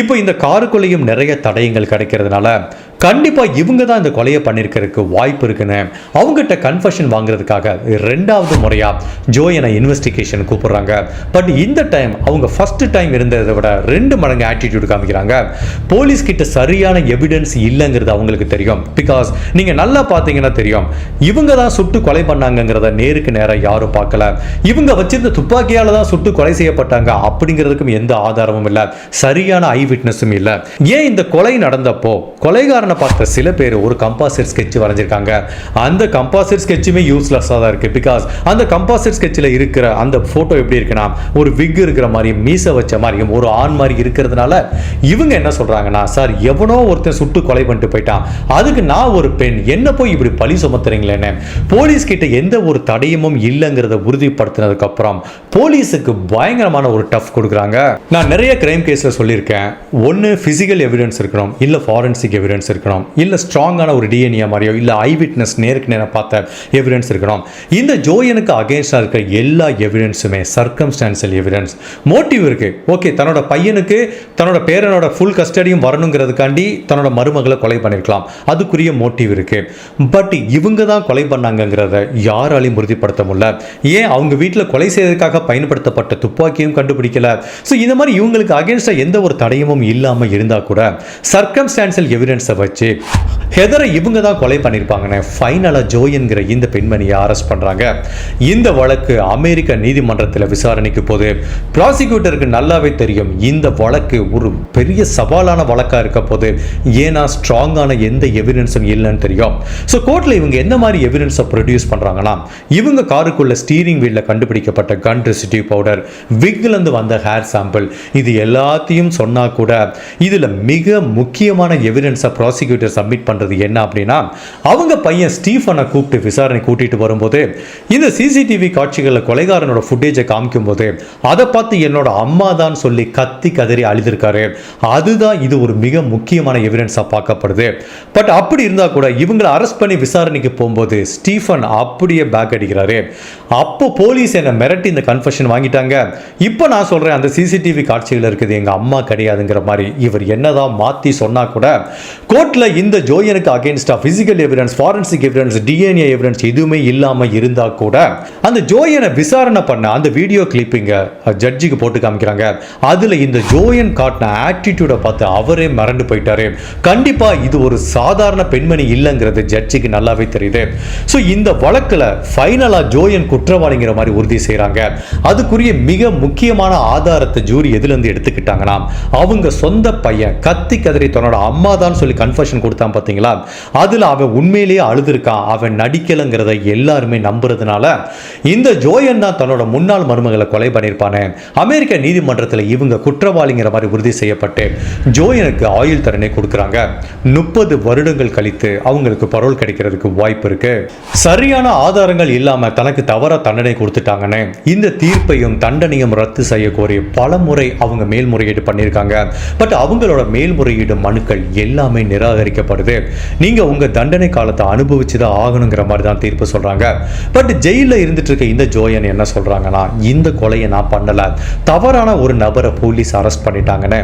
இப்போ இந்த காருக்குள்ளேயும் நிறைய தடயங்கள் கிடைக்கிறதுனால கண்டிப்பாக இவங்க தான் இந்த கொலையை பண்ணியிருக்கிறதுக்கு வாய்ப்பு இருக்குன்னு அவங்ககிட்ட கன்ஃபர்ஷன் வாங்குறதுக்காக ரெண்டாவது முறையாக ஜோயனை இன்வெஸ்டிகேஷன் கூப்பிடுறாங்க பட் இந்த டைம் அவங்க ஃபஸ்ட்டு டைம் இருந்ததை விட ரெண்டு மடங்கு ஆட்டிடியூட் காமிக்கிறாங்க போலீஸ் கிட்ட சரியான எவிடன்ஸ் இல்லைங்கிறது அவங்களுக்கு தெரியும் பிகாஸ் நீங்கள் நல்லா பார்த்தீங்கன்னா தெரியும் இவங்க தான் சுட்டு கொலை பண்ணாங்கிறத நேருக்கு நேராக யாரும் பார்க்கல இவங்க வச்சிருந்த துப்பாக்கியால் தான் சுட்டு கொலை செய்யப்பட்டாங்க அப்படிங்கிறதுக்கும் எந்த ஆதாரமும் இல்லை சரியான ஐ விட்னஸும் இல்லை ஏன் இந்த கொலை நடந்தப்போ கொலைகாரனை நான் பார்க்குற சில பேர் ஒரு கம்பாசிட் ஸ்கெட்ச் வரைஞ்சிருக்காங்க அந்த கம்பாசிட் ஸ்கெட்சுமே யூஸ்லெஸ்ஸாக தான் இருக்குது பிகாஸ் அந்த கம்பாசிட் ஸ்கெட்சில் இருக்கிற அந்த ஃபோட்டோ எப்படி இருக்குன்னா ஒரு விக் இருக்கிற மாதிரியும் மீசை வச்ச மாதிரியும் ஒரு ஆண் மாதிரி இருக்கிறதுனால இவங்க என்ன சொல்கிறாங்கன்னா சார் எவனோ ஒருத்தன் சுட்டு கொலை பண்ணிட்டு போயிட்டான் அதுக்கு நான் ஒரு பெண் என்ன போய் இப்படி பழி சுமத்துறீங்களேன்னு போலீஸ் கிட்ட எந்த ஒரு தடயமும் இல்லைங்கிறத உறுதிப்படுத்தினதுக்கப்புறம் போலீஸுக்கு பயங்கரமான ஒரு டஃப் கொடுக்குறாங்க நான் நிறைய கிரைம் கேஸில் சொல்லியிருக்கேன் ஒன்று ஃபிசிக்கல் எவிடன்ஸ் இருக்கணும் இல்லை ஃபாரன்சிக் எவிடன்ஸ் இருக்கணும் இருக்கணும் இல்லை ஸ்ட்ராங்கான ஒரு டிஎன்ஏ மாதிரியோ இல்லை ஐ விட்னஸ் நேருக்கு நேரம் பார்த்த எவிடன்ஸ் இருக்கணும் இந்த ஜோயனுக்கு அகேன்ஸ்டாக இருக்கிற எல்லா எவிடன்ஸுமே சர்க்கம்ஸ்டான்சியல் எவிடன்ஸ் மோட்டிவ் இருக்குது ஓகே தன்னோட பையனுக்கு தன்னோட பேரனோட ஃபுல் கஸ்டடியும் வரணுங்கிறதுக்காண்டி தன்னோட மருமகளை கொலை பண்ணியிருக்கலாம் அதுக்குரிய மோட்டிவ் இருக்குது பட் இவங்க தான் கொலை பண்ணாங்கங்கிறத யாராலையும் உறுதிப்படுத்த முடியல ஏன் அவங்க வீட்டில் கொலை செய்வதற்காக பயன்படுத்தப்பட்ட துப்பாக்கியும் கண்டுபிடிக்கல ஸோ இந்த மாதிரி இவங்களுக்கு அகேன்ஸ்டாக எந்த ஒரு தடயமும் இல்லாமல் இருந்தால் கூட சர்க்கம்ஸ்டான்சியல் எவிடன்ஸை வச்சு வச்சு ஹெதரை இவங்க தான் கொலை பண்ணியிருப்பாங்கன்னு ஃபைனலாக என்கிற இந்த பெண்மணியை அரெஸ்ட் பண்ணுறாங்க இந்த வழக்கு அமெரிக்க நீதிமன்றத்தில் விசாரணைக்கு போது ப்ராசிக்யூட்டருக்கு நல்லாவே தெரியும் இந்த வழக்கு ஒரு பெரிய சவாலான வழக்காக இருக்க போது ஏன்னா ஸ்ட்ராங்கான எந்த எவிடன்ஸும் இல்லைன்னு தெரியும் ஸோ கோர்ட்டில் இவங்க என்ன மாதிரி எவிடன்ஸை ப்ரொடியூஸ் பண்ணுறாங்கன்னா இவங்க காருக்குள்ள ஸ்டீரிங் வீலில் கண்டுபிடிக்கப்பட்ட கன் ரெசிடிவ் பவுடர் விக்லேருந்து வந்த ஹேர் சாம்பிள் இது எல்லாத்தையும் சொன்னால் கூட இதில் மிக முக்கியமான எவிடன்ஸை ப்ராசிக்யூட்டர் ப்ராசிக்யூட்டர் சப்மிட் பண்ணுறது என்ன அப்படின்னா அவங்க பையன் ஸ்டீஃபனை கூப்பிட்டு விசாரணை கூட்டிகிட்டு வரும்போது இந்த சிசிடிவி காட்சிகளில் கொலைகாரனோட ஃபுட்டேஜை போது அதை பார்த்து என்னோட அம்மா தான் சொல்லி கத்தி கதறி அழுதிருக்காரு அதுதான் இது ஒரு மிக முக்கியமான எவிடன்ஸாக பார்க்கப்படுது பட் அப்படி இருந்தால் கூட இவங்களை அரெஸ்ட் பண்ணி விசாரணைக்கு போகும்போது ஸ்டீஃபன் அப்படியே பேக் அடிக்கிறாரு அப்போ போலீஸ் என்னை மிரட்டி இந்த கன்ஃபர்ஷன் வாங்கிட்டாங்க இப்போ நான் சொல்கிறேன் அந்த சிசிடிவி காட்சிகள் இருக்குது எங்கள் அம்மா கிடையாதுங்கிற மாதிரி இவர் என்னதான் மாற்றி சொன்னால் கூட கோர்ட்டில் இந்த ஜோயனுக்கு அகேன்ஸ்டாக physical evidence forensic evidence DNA evidence எதுவுமே இல்லாமல் இருந்தால் கூட அந்த ஜோயனை விசாரணை பண்ண அந்த வீடியோ கிளிப்பிங்க ஜட்ஜிக்கு போட்டு காமிக்கிறாங்க அதில் இந்த ஜோயன் காட்டின ஆட்டிடியூடை பார்த்து அவரே மறந்து போயிட்டாரு கண்டிப்பாக இது ஒரு சாதாரண பெண்மணி இல்லைங்கிறது ஜட்ஜிக்கு நல்லாவே தெரியுது ஸோ இந்த வழக்கில் ஃபைனலாக ஜோயன் குற்றவாளிங்கிற மாதிரி உறுதி செய்கிறாங்க அதுக்குரிய மிக முக்கியமான ஆதாரத்தை ஜூரி எதுலேருந்து எடுத்துக்கிட்டாங்கன்னா அவங்க சொந்த பையன் கத்தி கதறி தன்னோட அம்மா தான் சொல்லி கன் கன்ஃபர்ஷன் கொடுத்தான் பார்த்தீங்களா அதில் அவன் உண்மையிலேயே அழுதுருக்கான் அவன் நடிக்கலைங்கிறத எல்லாருமே நம்புறதுனால இந்த ஜோயன் தான் தன்னோட முன்னாள் மருமகளை கொலை பண்ணியிருப்பானே அமெரிக்க நீதிமன்றத்தில் இவங்க குற்றவாளிங்கிற மாதிரி உறுதி செய்யப்பட்டு ஜோயனுக்கு ஆயுள் தண்டனை கொடுக்குறாங்க முப்பது வருடங்கள் கழித்து அவங்களுக்கு பரோல் கிடைக்கிறதுக்கு வாய்ப்பு இருக்கு சரியான ஆதாரங்கள் இல்லாமல் தனக்கு தவற தண்டனை கொடுத்துட்டாங்கன்னு இந்த தீர்ப்பையும் தண்டனையும் ரத்து செய்ய கோரி பல முறை அவங்க மேல்முறையீடு பண்ணியிருக்காங்க பட் அவங்களோட மேல்முறையீடு மனுக்கள் எல்லாமே நிற நிராகரிக்கப்படுது நீங்கள் உங்கள் தண்டனை காலத்தை அனுபவிச்சு தான் ஆகணுங்கிற மாதிரி தான் தீர்ப்பு சொல்கிறாங்க பட் ஜெயிலில் இருந்துட்டு இருக்க இந்த ஜோயன் என்ன சொல்கிறாங்கன்னா இந்த கொலையை நான் பண்ணலை தவறான ஒரு நபரை போலீஸ் அரெஸ்ட் பண்ணிட்டாங்கன்னு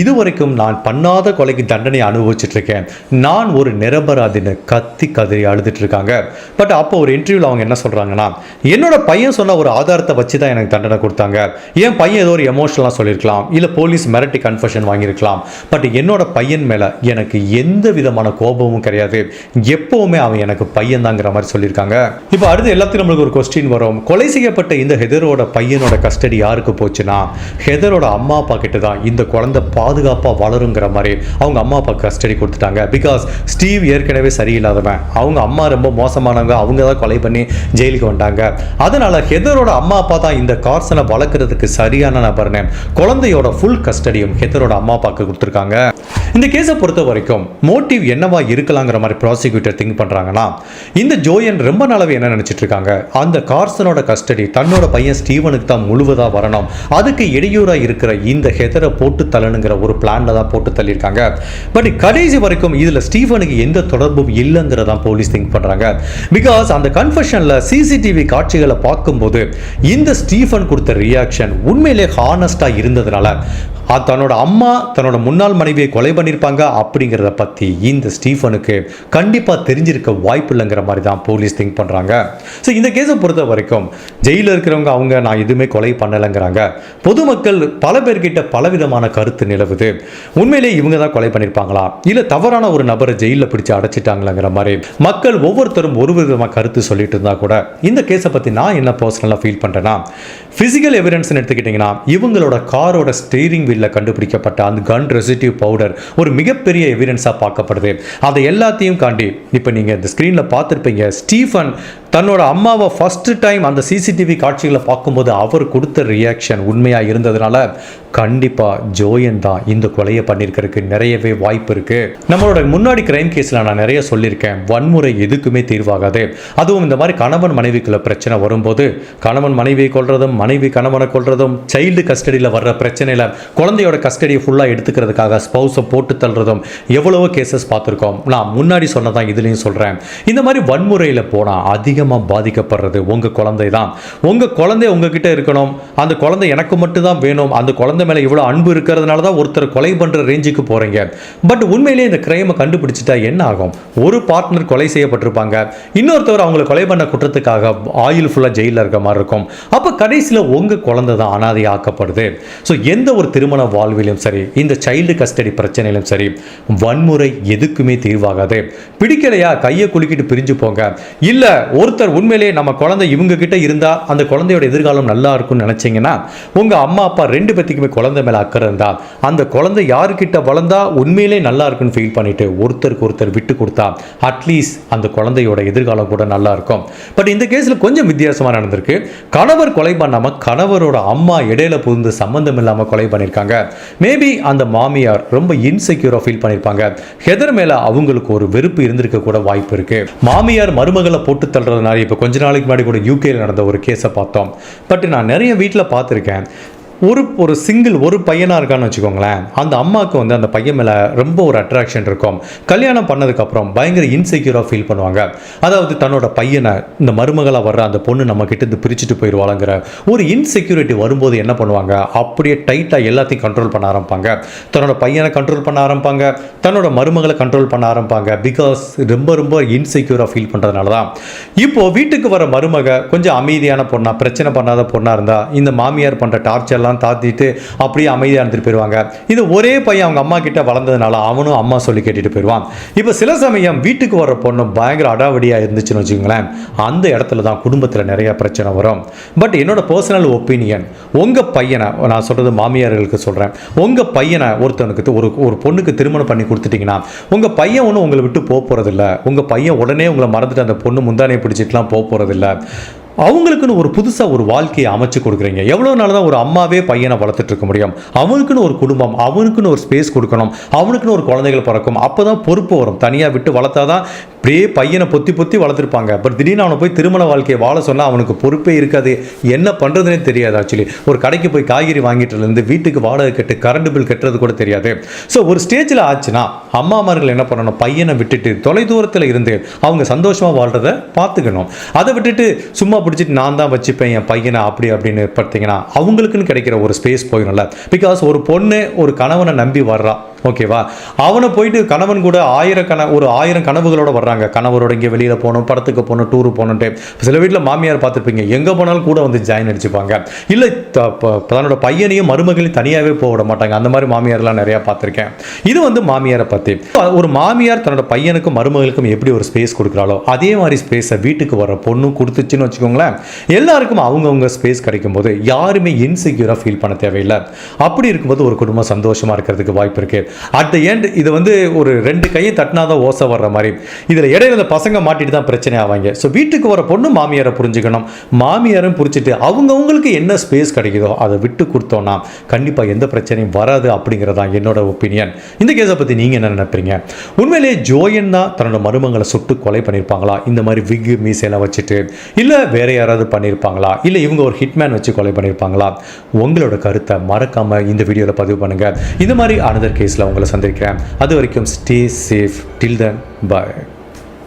இது வரைக்கும் நான் பண்ணாத கொலைக்கு தண்டனை அனுபவிச்சுட்டு இருக்கேன் நான் ஒரு நிரபராதின்னு கத்தி கதறி அழுதுட்டு இருக்காங்க பட் அப்போ ஒரு இன்டர்வியூவில் அவங்க என்ன சொல்கிறாங்கன்னா என்னோட பையன் சொன்ன ஒரு ஆதாரத்தை வச்சு தான் எனக்கு தண்டனை கொடுத்தாங்க என் பையன் ஏதோ ஒரு எமோஷனலாக சொல்லியிருக்கலாம் இல்லை போலீஸ் மிரட்டி கன்ஃபர்ஷன் வாங்கியிருக்கலாம் பட் என்னோட பையன் மேலே எனக்கு எந்த விதமான கோபமும் கிடையாது எப்போவுமே அவன் எனக்கு பையன்தாங்கிற மாதிரி சொல்லியிருக்காங்க இப்போ அடுத்து எல்லாத்தையும் நம்மளுக்கு ஒரு கொஸ்டின் வரும் கொலை செய்யப்பட்ட இந்த ஹெதரோட பையனோட கஸ்டடி யாருக்கு போச்சுன்னா ஹெதரோட அம்மா அப்பா கிட்ட தான் இந்த குழந்தை பாதுகாப்பாக வளருங்கிற மாதிரி அவங்க அம்மா அப்பா கஸ்டடி கொடுத்துட்டாங்க பிகாஸ் ஸ்டீவ் ஏற்கனவே சரியில்லாதவன் அவங்க அம்மா ரொம்ப மோசமானவங்க அவங்க தான் கொலை பண்ணி ஜெயிலுக்கு வந்தாங்க அதனால ஹெதரோட அம்மா அப்பா தான் இந்த கார்சனை வளர்க்குறதுக்கு சரியான நபர்னு குழந்தையோட ஃபுல் கஸ்டடியும் ஹெதரோட அம்மா அப்பாவுக்கு கொடுத்துருக்காங்க இந்த கேஸை பொறுத்த வரைக்கும் மோட்டிவ் என்னவா இருக்கலாங்கிற மாதிரி ப்ராசிக்யூட்டர் திங்க் பண்ணுறாங்கன்னா இந்த ஜோயன் ரொம்ப நாளவே என்ன நினச்சிட்டு இருக்காங்க அந்த கார்சனோட கஸ்டடி தன்னோட பையன் ஸ்டீவனுக்கு தான் முழுவதாக வரணும் அதுக்கு இடையூறாக இருக்கிற இந்த ஹெதரை போட்டு தள்ளணுங்கிற ஒரு பிளானில் தான் போட்டு தள்ளியிருக்காங்க பட் கடைசி வரைக்கும் இதில் ஸ்டீவனுக்கு எந்த தொடர்பும் இல்லைங்கிறதான் போலீஸ் திங்க் பண்ணுறாங்க பிகாஸ் அந்த கன்ஃபெஷனில் சிசிடிவி காட்சிகளை பார்க்கும்போது இந்த ஸ்டீஃபன் கொடுத்த ரியாக்ஷன் உண்மையிலே ஹானஸ்டாக இருந்ததுனால தன்னோட அம்மா தன்னோட முன்னாள் மனைவியை கொலை பண்ணியிருப்பாங்க அப்படிங்கிறத பற்றி இந்த ஸ்டீஃபனுக்கு கண்டிப்பாக தெரிஞ்சிருக்க வாய்ப்பு இல்லைங்கிற மாதிரி தான் போலீஸ் திங்க் பண்ணுறாங்க ஸோ இந்த கேஸை பொறுத்த வரைக்கும் ஜெயிலில் இருக்கிறவங்க அவங்க நான் எதுவுமே கொலை பண்ணலைங்கிறாங்க பொதுமக்கள் பல பேர்கிட்ட பலவிதமான கருத்து நிலவுது உண்மையிலேயே இவங்க தான் கொலை பண்ணியிருப்பாங்களா இல்லை தவறான ஒரு நபரை ஜெயிலில் பிடிச்சி அடைச்சிட்டாங்களாங்கிற மாதிரி மக்கள் ஒவ்வொருத்தரும் ஒரு விதமாக கருத்து சொல்லிட்டு இருந்தால் கூட இந்த கேஸை பற்றி நான் என்ன பர்சனலாக ஃபீல் பண்ணுறேன்னா ஃபிசிக்கல் எவிடன்ஸ்னு எடுத்துக்கிட்டிங்கன்னா இவங்களோட காரோட ஸ்டீரிங் வீட்டில் கண்டுபிடிக்கப்பட்ட அந்த கன் ரெசிட்டிவ் பவுடர் ஒரு மிகப்பெரிய எவிடன்ஸாக பார்க்கப்படுது அதை எல்லாத்தையும் காண்டி இப்போ நீங்கள் இந்த ஸ்க்ரீனில் பார்த்துருப்பீங்க ஸ்டீஃபன் தன்னோட அம்மாவை ஃபஸ்ட்டு டைம் அந்த சிசிடிவி காட்சிகளை பார்க்கும்போது அவர் கொடுத்த ரியாக்ஷன் உண்மையாக இருந்ததுனால கண்டிப்பாக ஜோயன் தான் இந்த கொலையை பண்ணியிருக்கிறதுக்கு நிறையவே வாய்ப்பு இருக்குது நம்மளோட முன்னாடி கிரைம் கேஸில் நான் நிறைய சொல்லியிருக்கேன் வன்முறை எதுக்குமே தீர்வாகாது அதுவும் இந்த மாதிரி கணவன் மனைவிக்குள்ள பிரச்சனை வரும்போது கணவன் மனைவியை கொள்றதும் மனைவி கணவனை கொள்றதும் சைல்டு கஸ்டடியில் வர்ற பிரச்சனையில் குழந்தையோட கஸ்டடியை ஃபுல்லாக எடுத்துக்கிறதுக்காக ஸ்பௌஸை போட்டு தள்ளுறதும் எவ்வளவோ கேசஸ் பார்த்துருக்கோம் நான் முன்னாடி சொன்னதான் இதுலேயும் சொல்கிறேன் இந்த மாதிரி வன்முறையில் போனால் அதிகம் அதிகமாக பாதிக்கப்படுறது உங்கள் குழந்தை தான் உங்கள் குழந்தை உங்ககிட்ட இருக்கணும் அந்த குழந்தை எனக்கு மட்டும்தான் வேணும் அந்த குழந்தை மேலே இவ்வளோ அன்பு இருக்கிறதுனால தான் ஒருத்தர் கொலை பண்ணுற ரேஞ்சுக்கு போகிறீங்க பட் உண்மையிலேயே இந்த கிரைமை கண்டுபிடிச்சிட்டா என்ன ஆகும் ஒரு பார்ட்னர் கொலை செய்யப்பட்டிருப்பாங்க இன்னொருத்தவர் அவங்களை கொலை பண்ண குற்றத்துக்காக ஆயில் ஃபுல்லாக ஜெயிலில் இருக்க மாதிரி இருக்கும் அப்போ கடைசியில் உங்கள் குழந்தை தான் அனாதை ஆக்கப்படுது ஸோ எந்த ஒரு திருமண வாழ்விலும் சரி இந்த சைல்டு கஸ்டடி பிரச்சனையிலும் சரி வன்முறை எதுக்குமே தீர்வாகாது பிடிக்கலையா கையை குலுக்கிட்டு பிரிஞ்சு போங்க இல்லை ஒரு ஒருத்தர் உண்மையிலே நம்ம குழந்தை இவங்க கிட்ட இருந்தால் அந்த குழந்தையோட எதிர்காலம் நல்லா இருக்கும்னு நினச்சிங்கன்னா உங்கள் அம்மா அப்பா ரெண்டு பேத்துக்குமே குழந்தை மேலே அக்கறை இருந்தால் அந்த குழந்தை யாருக்கிட்ட வளர்ந்தா உண்மையிலே நல்லா இருக்குன்னு ஃபீல் பண்ணிட்டு ஒருத்தருக்கு ஒருத்தர் விட்டு கொடுத்தா அட்லீஸ்ட் அந்த குழந்தையோட எதிர்காலம் கூட நல்லா இருக்கும் பட் இந்த கேஸில் கொஞ்சம் வித்தியாசமாக நடந்திருக்கு கணவர் கொலை பண்ணாமல் கணவரோட அம்மா இடையில புகுந்து சம்மந்தம் இல்லாமல் கொலை பண்ணியிருக்காங்க மேபி அந்த மாமியார் ரொம்ப இன்செக்யூராக ஃபீல் பண்ணியிருப்பாங்க ஹெதர் மேலே அவங்களுக்கு ஒரு வெறுப்பு இருந்திருக்க கூட வாய்ப்பு இருக்கு மாமியார் மருமகளை போட்டு தள்ளுறது சொன்னார் இப்போ கொஞ்ச நாளைக்கு முன்னாடி கூட யூகேயில் நடந்த ஒரு கேஸை பார்த்தோம் பட் நான் நிறைய வீட்டில் பார்த்துருக்கேன் ஒரு ஒரு சிங்கிள் ஒரு பையனாக இருக்கான்னு வச்சுக்கோங்களேன் அந்த அம்மாவுக்கு வந்து அந்த பையன் மேலே ரொம்ப ஒரு அட்ராக்ஷன் இருக்கும் கல்யாணம் பண்ணதுக்கப்புறம் பயங்கர இன்செக்யூராக ஃபீல் பண்ணுவாங்க அதாவது தன்னோட பையனை இந்த மருமகளாக வர்ற அந்த பொண்ணு நம்ம கிட்டேருந்து பிரிச்சுட்டு போயிடுவாளுங்கிற ஒரு இன்செக்யூரிட்டி வரும்போது என்ன பண்ணுவாங்க அப்படியே டைட்டாக எல்லாத்தையும் கண்ட்ரோல் பண்ண ஆரம்பிப்பாங்க தன்னோட பையனை கண்ட்ரோல் பண்ண ஆரம்பிப்பாங்க தன்னோட மருமகளை கண்ட்ரோல் பண்ண ஆரம்பிப்பாங்க பிகாஸ் ரொம்ப ரொம்ப இன்செக்யூராக ஃபீல் பண்ணுறதுனால தான் இப்போது வீட்டுக்கு வர மருமக கொஞ்சம் அமைதியான பொண்ணாக பிரச்சனை பண்ணாத பொண்ணாக இருந்தால் இந்த மாமியார் பண்ணுற டார்ச்சர்லாம் தாத்தாலாம் தாத்திட்டு அப்படியே அமைதியாக இருந்துட்டு போயிடுவாங்க இது ஒரே பையன் அவங்க அம்மா கிட்ட வளர்ந்ததுனால அவனும் அம்மா சொல்லி கேட்டுட்டு போயிடுவான் இப்போ சில சமயம் வீட்டுக்கு வர பொண்ணு பயங்கர அடாவடியாக இருந்துச்சுன்னு வச்சுக்கோங்களேன் அந்த இடத்துல தான் குடும்பத்தில் நிறைய பிரச்சனை வரும் பட் என்னோட பர்சனல் ஒப்பீனியன் உங்கள் பையனை நான் சொல்கிறது மாமியார்களுக்கு சொல்கிறேன் உங்கள் பையனை ஒருத்தனுக்கு ஒரு ஒரு பொண்ணுக்கு திருமணம் பண்ணி கொடுத்துட்டிங்கன்னா உங்கள் பையன் ஒன்றும் உங்களை விட்டு போக போகிறதில்ல உங்கள் பையன் உடனே உங்களை மறந்துட்டு அந்த பொண்ணு முந்தானையை பிடிச்சிட்டுலாம் போக போகிறதில்ல அவங்களுக்குன்னு ஒரு புதுசாக ஒரு வாழ்க்கையை அமைச்சு கொடுக்குறீங்க எவ்வளோ நாள் தான் ஒரு அம்மாவே பையனை வளர்த்துட்டு இருக்க முடியும் அவனுக்குன்னு ஒரு குடும்பம் அவனுக்குன்னு ஒரு ஸ்பேஸ் கொடுக்கணும் அவனுக்குன்னு ஒரு குழந்தைகள் பிறக்கும் அப்போ தான் பொறுப்பு வரும் தனியாக விட்டு வளர்த்தா தான் அப்படியே பையனை பொத்தி பொத்தி வளர்த்துருப்பாங்க பட் திடீர்னு அவனை போய் திருமண வாழ்க்கையை வாழ சொன்னால் அவனுக்கு பொறுப்பே இருக்காது என்ன பண்ணுறதுனே தெரியாது ஆக்சுவலி ஒரு கடைக்கு போய் காய்கறி வாங்கிட்டுலேருந்து வீட்டுக்கு வாடகை கட்டு கரண்ட் பில் கட்டுறது கூட தெரியாது ஸோ ஒரு ஸ்டேஜில் ஆச்சுன்னா அம்மாமார்கள் என்ன பண்ணணும் பையனை விட்டுட்டு தொலைதூரத்தில் இருந்து அவங்க சந்தோஷமாக வாழ்கிறத பார்த்துக்கணும் அதை விட்டுட்டு சும்மா பிடிச்சிட்டு நான் தான் வச்சுப்பேன் என் பையனை அப்படி அப்படின்னு பார்த்தீங்கன்னா அவங்களுக்குன்னு கிடைக்கிற ஒரு ஸ்பேஸ் போயிடும்ல பிகாஸ் ஒரு பொண்ணு ஒரு கணவனை நம்பி வர்றா ஓகேவா அவனை போயிட்டு கணவன் கூட ஆயிரக்கண ஒரு ஆயிரம் கனவுகளோட வர்றாங்க கணவரோட இங்கே வெளியில் போகணும் படத்துக்கு போகணும் டூர் போகணுன்ட்டு சில வீட்டில் மாமியார் பார்த்துருப்பீங்க எங்கே போனாலும் கூட வந்து ஜாயின் அடிச்சுப்பாங்க இல்லை தன்னோட பையனையும் மருமகளையும் தனியாகவே போக விட மாட்டாங்க அந்த மாதிரி மாமியார்லாம் நிறையா பார்த்துருக்கேன் இது வந்து மாமியாரை பற்றி ஒரு மாமியார் தன்னோட பையனுக்கும் மருமகளுக்கும் எப்படி ஒரு ஸ்பேஸ் கொடுக்குறாளோ அதே மாதிரி ஸ்பேஸை வீட்டுக்கு வர பொண்ணும் கொடுத்துச்சுன்னு வச்சுக்கோங்களேன் எல்லாருக்கும் அவங்கவுங்க ஸ்பேஸ் கிடைக்கும் போது யாருமே இன்செக்யூராக ஃபீல் பண்ண தேவையில்லை அப்படி இருக்கும்போது ஒரு குடும்பம் சந்தோஷமாக இருக்கிறதுக்கு வாய்ப்பு இருக்குது அட் த எண்ட் இது வந்து ஒரு ரெண்டு கையை தட்டினா தான் ஓசை வர்ற மாதிரி இதில் இடையில இந்த பசங்க மாட்டிட்டு தான் பிரச்சனை ஆவாங்க ஸோ வீட்டுக்கு வர பொண்ணு மாமியாரை புரிஞ்சுக்கணும் மாமியாரும் புரிச்சுட்டு அவங்கவுங்களுக்கு என்ன ஸ்பேஸ் கிடைக்குதோ அதை விட்டு கொடுத்தோன்னா கண்டிப்பாக எந்த பிரச்சனையும் வராது அப்படிங்கிறதான் என்னோட ஒப்பீனியன் இந்த கேஸை பற்றி நீங்கள் என்ன நினைப்பீங்க உண்மையிலேயே ஜோயன் தான் தன்னோட மருமங்களை சுட்டு கொலை பண்ணியிருப்பாங்களா இந்த மாதிரி விக்கு மீசையெல்லாம் வச்சுட்டு இல்லை வேற யாராவது பண்ணியிருப்பாங்களா இல்லை இவங்க ஒரு ஹிட்மேன் வச்சு கொலை பண்ணியிருப்பாங்களா உங்களோட கருத்தை மறக்காமல் இந்த வீடியோவில் பதிவு பண்ணுங்கள் இந்த மாதிரி அனதர் கேஸில் உங்களை சந்திக்கிறேன் அது வரைக்கும் stay safe till then bye